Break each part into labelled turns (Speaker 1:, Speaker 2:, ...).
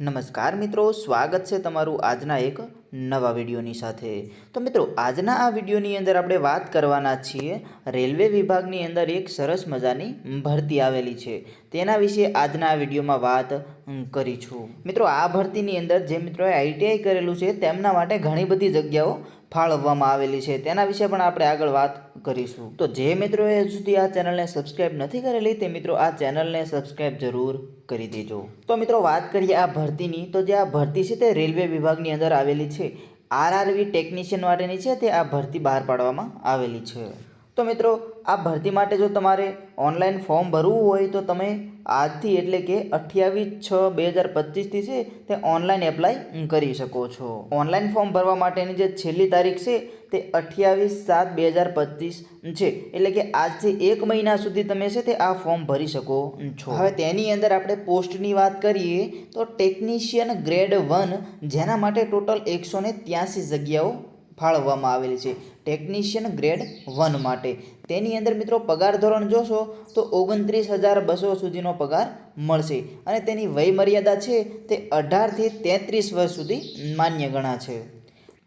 Speaker 1: નમસ્કાર મિત્રો સ્વાગત છે તમારું આજના એક નવા વિડીયોની સાથે. તો મિત્રો આજના આ વિડીયોની અંદર આપણે વાત કરવાના છીએ રેલવે વિભાગની અંદર એક સરસ મજાની ભરતી આવેલી છે. તેના વિશે આજના આ વિડીયોમાં વાત હમ, કરીશું. મિત્રો આ ભરતીની અંદર જે મિત્રોએ આઈટીઆઈ કરેલું છે તેમના માટે ઘણી બધી જગ્યાઓ ફાળવવામાં આવેલી છે. તેના વિશે પણ આપણે આગળ વાત કરીશું. તો જે મિત્રોએ હજુ સુધી આ ચેનલને સબસ્ક્રાઈબ નથી કરેલી તે મિત્રો આ ચેનલને સબસ્ક્રાઈબ જરૂર કરી દેજો. તો મિત્રો વાત કરીએ આ ભરતીની. તો જે આ ભરતી છે તે રેલવે વિભાગની અંદર આવેલી છે. આરઆરવી ટેકનિશિયન માટેની છે તે આ ભરતી બહાર પાડવામાં આવેલી છે. તો મિત્રો આ ભરતી માટે જો તમારે ઓનલાઈન ફોર્મ ભરવું હોય તો તમે આજથી એટલે કે અઠ્યાવીસ છ બે હજાર પચીસથી છે તે ઓનલાઈન એપ્લાય કરી શકો છો. ઓનલાઈન ફોર્મ ભરવા માટેની જે છેલ્લી તારીખ છે તે અઠ્યાવીસ સાત બે હજાર પચીસ છે. એટલે કે આજથી એક મહિના સુધી તમે છે તે આ ફોર્મ ભરી શકો છો. હવે તેની અંદર આપણે પોસ્ટની વાત કરીએ તો ટેકનિશિયન ગ્રેડ વન, જેના માટે ટોટલ એકસો ને ત્યાંસી જગ્યાઓ ફાળવવામાં આવેલી છે. ટેકનિશિયન ગ્રેડ વન માટે. તેની અંદર મિત્રો પગાર ધોરણ જોશો તો ઓગણત્રીસ હજાર બસો સુધીનો પગાર મળશે. અને તેની વય મર્યાદા છે તે અઢારથી તેત્રીસ વર્ષ સુધી માન્ય ગણા છે.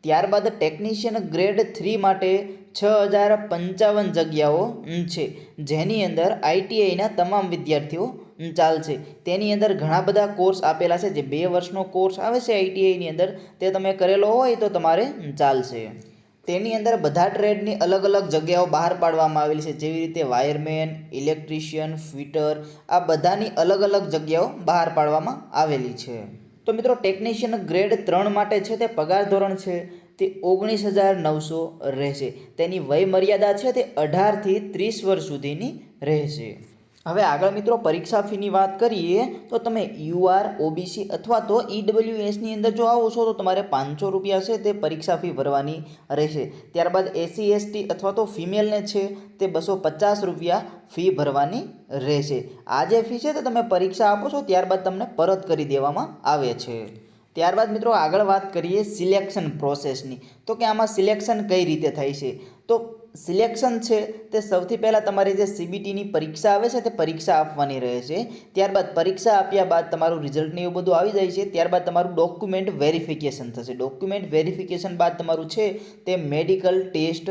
Speaker 1: ત્યારબાદ ટેકનિશિયન ગ્રેડ થ્રી માટે છ હજાર પંચાવન જગ્યાઓ છે. જેની અંદર આઈટીઆઈના તમામ વિદ્યાર્થીઓ ચાલશે તેની અંદર ઘણા બધા કોર્સ આપેલા છે. જે બે વર્ષનો કોર્સ આવે છે આઈટીઆઈની અંદર, તે તમે કરેલો હોય તો તમારે ચાલશે તેની અંદર બધા ટ્રેડની અલગ અલગ જગ્યાઓ બહાર પાડવામાં આવેલી છે. જેવી રીતે વાયરમેન, ઇલેક્ટ્રિશિયન, ફિટર, આ બધાની અલગ અલગ જગ્યાઓ બહાર પાડવામાં આવેલી છે. તો મિત્રો ટેકનિશિયન ગ્રેડ ત્રણ માટે છે તે પગાર ધોરણ છે. તે ઓગણીસ હજાર નવસો રહેશે. તેની વય મર્યાદા છે તે અઢારથી ત્રીસ વર્ષ સુધીની રહેશે. હવે આગળ મિત્રો પરીક્ષા ફીની વાત કરીએ, તો તમે યુઆર, ઓબીસી અથવા તો ઈડબ્લ્યુએસની અંદર જો આવો છો, તો તમારે પાંચસો રૂપિયા છે તે પરીક્ષા ફી ભરવાની રહેશે. ત્યારબાદ એસસી, એસટી અથવા તો ફિમેલને છે તે બસો પચાસ રૂપિયા ફી ભરવાની રહેશે. આ જે ફી છે તે તમે પરીક્ષા આપો છો, ત્યારબાદ તમને પરત કરી દેવામાં આવે છે. ત્યારબાદ મિત્રો આગળ વાત કરીએ સિલેક્શન પ્રોસેસની. તો કે આમાં સિલેક્શન કઈ રીતે થાય છે? તો સિલેક્શન છે, તે સૌથી પહેલાં તમારી જે સીબીટીની પરીક્ષા આવે છે, તે પરીક્ષા આપવાની રહે છે. ત્યારબાદ પરીક્ષા આપ્યા બાદ તમારું રિઝલ્ટને એવું બધું આવી જાય છે, ત્યારબાદ તમારું ડોક્યુમેન્ટ વેરિફિકેશન થશે. ડોક્યુમેન્ટ વેરિફિકેશન બાદ તમારું છે, તે મેડિકલ ટેસ્ટ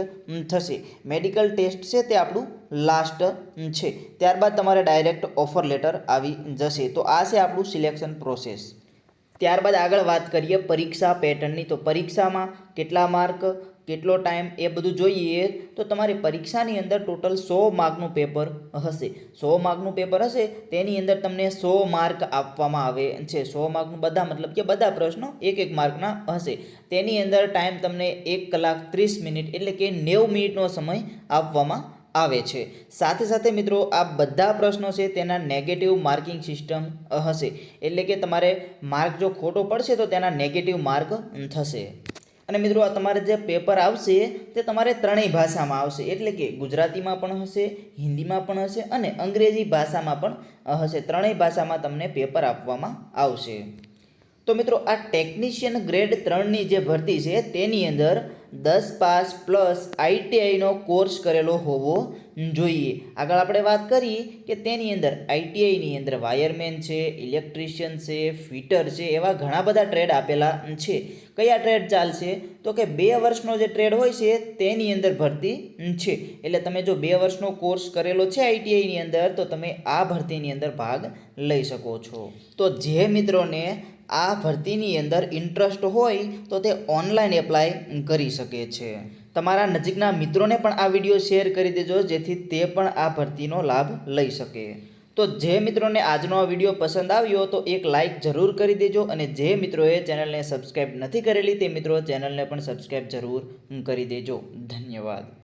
Speaker 1: થશે. મેડિકલ ટેસ્ટ છે, તે આપણું લાસ્ટ છે. ત્યારબાદ તમારે ડાયરેક્ટ ઓફર લેટર આવી જશે. તો આ છે આપણું સિલેક્શન પ્રોસેસ ત્યારબાદ આગળ વાત કરીએ પરીક્ષા પેટર્નની તો પરીક્ષામાં કેટલા માર્ક કેટલો ટાઈમ એ બધું જોઈએ તો તમારી પરીક્ષાની અંદર ટોટલ સો માર્કનું પેપર હશે. સો માર્કનું પેપર હશે, તેની અંદર તમને સો માર્ક આપવામાં આવે છે. સો માર્કનું બધા મતલબ કે બધા પ્રશ્નો એક એક માર્કના હશે. તેની અંદર ટાઈમ તમને એક કલાક ત્રીસ મિનિટ એટલે કે નેવું મિનિટનો સમય આપવામાં આવે છે. સાથે સાથે મિત્રો, આ બધા પ્રશ્નો છે તેના નેગેટિવ માર્કિંગ સિસ્ટમ હશે. એટલે કે તમારે માર્ક જો ખોટો પડશે તો તેના નેગેટિવ માર્ક થશે. અને મિત્રો, આ તમારે જે પેપર આવશે તે તમારે ત્રણેય ભાષામાં આવશે. એટલે કે ગુજરાતીમાં પણ હશે, હિન્દીમાં પણ હશે અને અંગ્રેજી ભાષામાં પણ હશે. ત્રણેય ભાષામાં તમને પેપર આપવામાં આવશે. તો મિત્રો આ ટેકનિશિયન ગ્રેડ ત્રણની જે ભરતી છે તેની અંદર દસ પાસ પ્લસ આઈટીઆઈનો કોર્સ કરેલો હોવો જોઈએ. આગળ આપણે વાત કરી કે તેની અંદર આઈટીઆઈની અંદર વાયરમેન છે ઇલેક્ટ્રિશિયન છે ફિટર છે, એવા ઘણા બધા ટ્રેડ આપેલા છે. કયા ટ્રેડ ચાલશે? તો કે બે વર્ષનો જે ટ્રેડ હોય છે તેની અંદર ભરતી છે. એટલે તમે જો બે વર્ષનો કોર્સ કરેલો છે આઈટીઆઈની અંદર, તો તમે આ ભરતીની અંદર ભાગ લઈ શકો છો. તો જે મિત્રોને આ ભરતીની અંદર ઇન્ટરેસ્ટ હોય તો તે ઓનલાઈન એપ્લાય કરી શકે છે. તમારા નજીકના મિત્રોને પણ આ વીડિયો શેર કરી દેજો, જેથી તે પણ આ ભરતીનો લાભ લઈ શકે. તો જે મિત્રોને આજનો આ વીડિયો પસંદ આવ્યો તો એક લાઇક જરૂર કરી દેજો અને જે મિત્રોએ ચેનલને સબસ્ક્રાઈબ નથી કરેલી તે મિત્રો ચેનલને પણ સબસ્ક્રાઈબ જરૂર કરી દેજો. ધન્યવાદ.